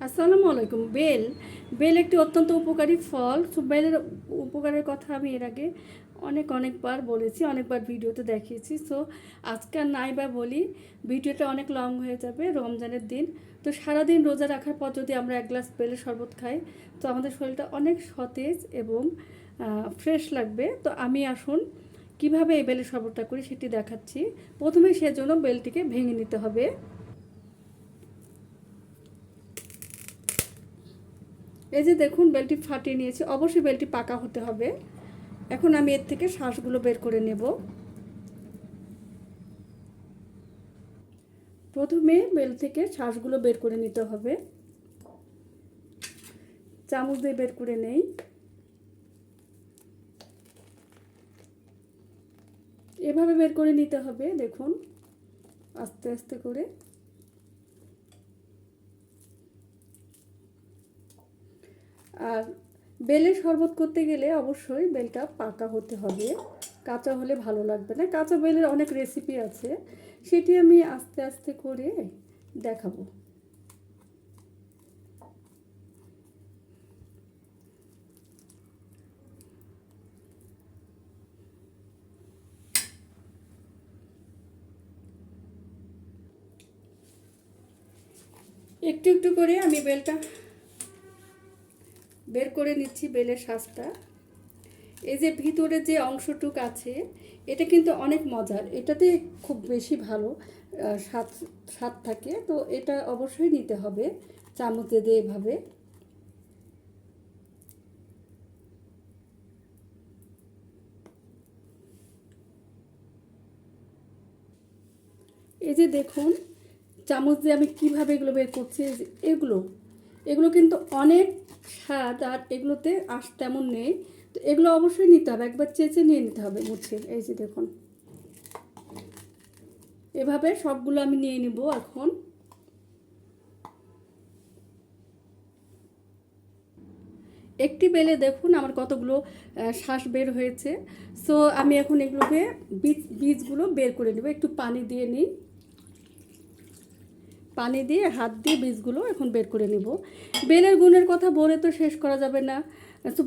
আসসালামু আলাইকুম, bell. Bell একটি অত্যন্ত উপকারী ফল। বেলের উপকারের কথা আমি এর আগে অনেক অনেকবার বলেছি, অনেকবার ভিডিওতে দেখিয়েছি। সো আজকে আর নাই বা বলি, ভিডিওটা অনেক লং হয়ে যাবে রমজানের দিন। তো সারাদিন রোজা রাখার পর যদি আমরা এক গ্লাস বেলের শরবত খাই, তো আমাদের শরীরটা অনেক সতেজ এবং ফ্রেশ লাগবে। তো আমি আসুন কীভাবে এই বেলের শরবতটা করি সেটি দেখাচ্ছি। প্রথমে সেজন্য বেলটিকে ভেঙে নিতে হবে। এই যে দেখুন, বেলটি ফাটিয়ে নিয়েছি। অবশ্যই বেলটি পাকা হতে হবে। এখন আমি এর থেকে শ্বাসগুলো বের করে নেব। প্রথমে বেল থেকে শ্বাসগুলো বের করে নিতে হবে। চামচ দিয়ে বের করে নেই। এভাবে বের করে নিতে হবে, দেখুন। আস্তে আস্তে করে। আর বেলের শরবত করতে গেলে অবশ্যই বেলটা পাকা হতে হবে। কাঁচা হলে ভালো লাগবে না। কাঁচা বেলের অনেক রেসিপি আছে। সেটি আমি আস্তে আস্তে করে দেখাবো। একটু একটু করে আমি বেলটা বের করে নিচ্ছি বেলের শ্বাসটা এই যে ভিতরে যে অংশটুক আছে, এটা কিন্তু অনেক মজার। এটাতে খুব বেশি ভালো স্বাদ স্বাদ থাকে। তো এটা অবশ্যই নিতে হবে চামচে দিয়ে এভাবে। এই যে দেখুন, চামচ দিয়ে আমি কীভাবে এগুলো বের করছি এগুলো। এগুলো কিন্তু অনেক স্বাদ আর এগুলোতে আস তেমন নেই। তো এগুলো অবশ্যই নিতে হবে, একবার চেঁচে নিয়ে নিতে হবে মুছে। এই যে দেখুন। এভাবে সবগুলো আমি নিয়ে নিব এখন। একটি বেলে দেখুন আমার কতগুলো শ্বাস বের হয়েছে। সো আমি এখন এগুলোকে বীজ, বীজগুলো বের করে নেব। একটু পানি দিয়ে নিই। পানি দিয়ে হাত দিয়ে বীজগুলো এখন বের করে নেব। বেলের গুণের কথা বলে তো শেষ করা যাবে না।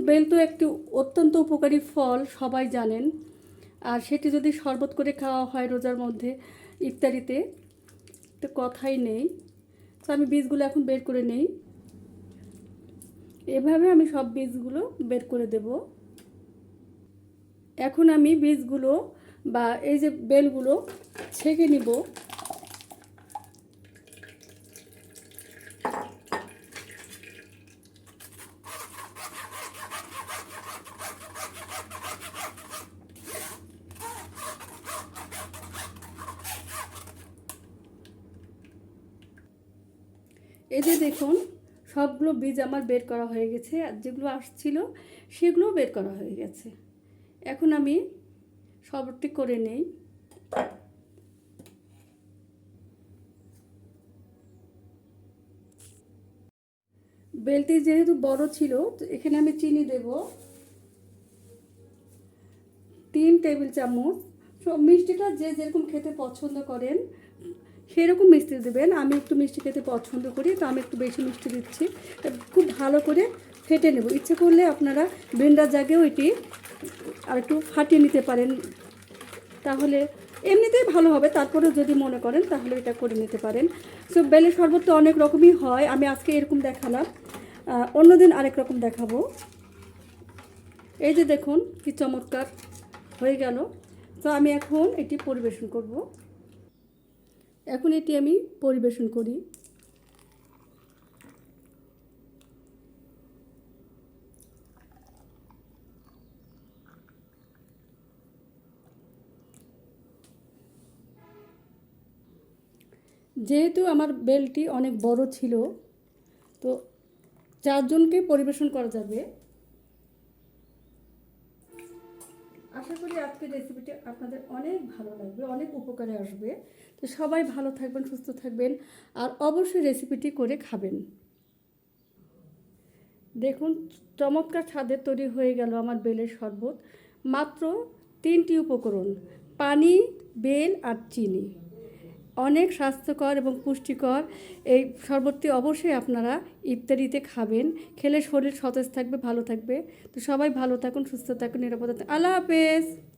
বেল তো একটি অত্যন্ত উপকারী ফল, সবাই জানেন। আর সেটি যদি শরবত করে খাওয়া হয় রোজার মধ্যে ইত্যাদিতে তো কথাই নেই। তো আমি বীজগুলো এখন বের করে নেই। এভাবে আমি সব বীজগুলো বের করে দেব। এখন আমি বীজগুলো বা এই যে বেলগুলো ছেঁকে নিব। এই যে দেখুন, সবগুলো বীজ আমার বের করা হয়ে গেছে, আর যেগুলো আসছিল সেগুলোও বের করা হয়ে গেছে। এখন আমি সবটি করে নেই। বেলটি যেহেতু বড় ছিল, তো এখানে আমি চিনি দেব। তিন টেবিল চামচ মিষ্টিটা যে যেরকম খেতে পছন্দ করেন সেরকম মিষ্টি দেবেন। আমি একটু মিষ্টি খেতে পছন্দ করি, তো আমি একটু বেশি মিষ্টি দিচ্ছি। খুব ভালো করে ফেটে নেব। ইচ্ছে করলে আপনারা ব্লেন্ডার জাগেও এটি আর একটু ফাটিয়ে নিতে পারেন। তাহলে এমনিতেই ভালো হবে। তারপরেও যদি মনে করেন, তাহলে এটা করে নিতে পারেন। সো, বেলের শরবত তো অনেক রকমই হয়। আমি আজকে এরকম দেখালাম। অন্যদিন আরেক রকম দেখাবো। এই যে দেখুন, কি চমৎকার হয়ে গেল। তো আমি এখন এটি পরিবেশন করব। এখন এটি আমি পরিবেশন করি। যেহেতু আমার বেলটি অনেক বড় ছিল, তো চারজনকে পরিবেশন করা যাবে। আশা করি আজকের রেসিপিটি আপনাদের অনেক ভালো লাগবে, অনেক উপকারে আসবে। তো সবাই ভালো থাকবেন, সুস্থ থাকবেন আর অবশ্যই রেসিপিটি করে খাবেন। দেখুন, চমৎকার ছাদে তৈরি হয়ে গেল আমার বেলের শরবত। মাত্র তিনটি উপকরণ, পানি, বেল আর চিনি। অনেক স্বাস্থ্যকর এবং পুষ্টিকর। এই শরবতটি অবশ্যই আপনারা ইফতারিতে খাবেন। খেলে শরীর সতেজ থাকবে, ভালো থাকবে। তো সবাই ভালো থাকুন, সুস্থ থাকুন, নিরাপদ। আল্লাহ হাফেজ।